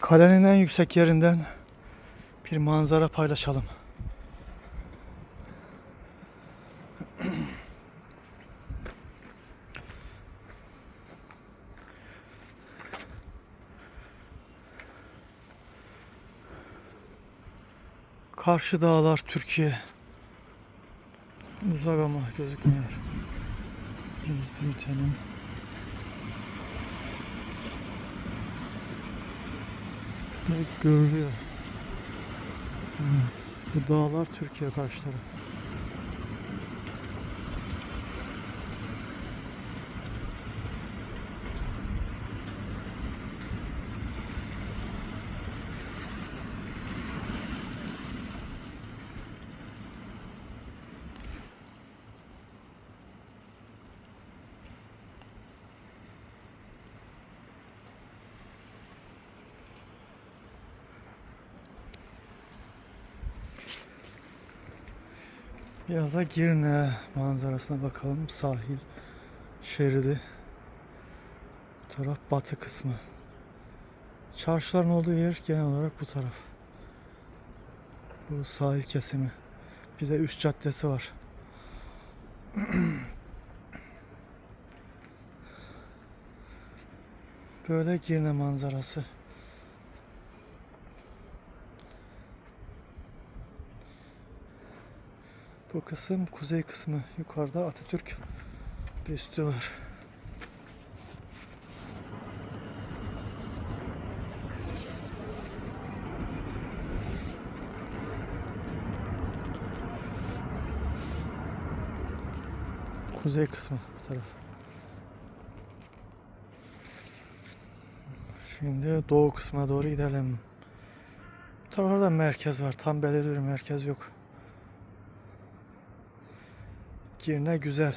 Kalenin en yüksek yerinden bir manzara paylaşalım. Karşı dağlar Türkiye. Uzak ama gözükmüyor. Biz büyütelim. Direkt görülüyor. Evet. Bu dağlar Türkiye karşı taraf. Biraz da Girne manzarasına bakalım. Sahil şeridi. Bu taraf batı kısmı. Çarşıların olduğu yer genel olarak bu taraf. Bu sahil kesimi. Bir de üst caddesi var. Böyle Girne manzarası. Bu kısım kuzey kısmı. Yukarıda Atatürk büstü var. Kuzey kısmı bu taraf. Şimdi doğu kısmına doğru gidelim. Bu taraflarda merkez var. Tam belirli bir merkez yok. Girne güzel.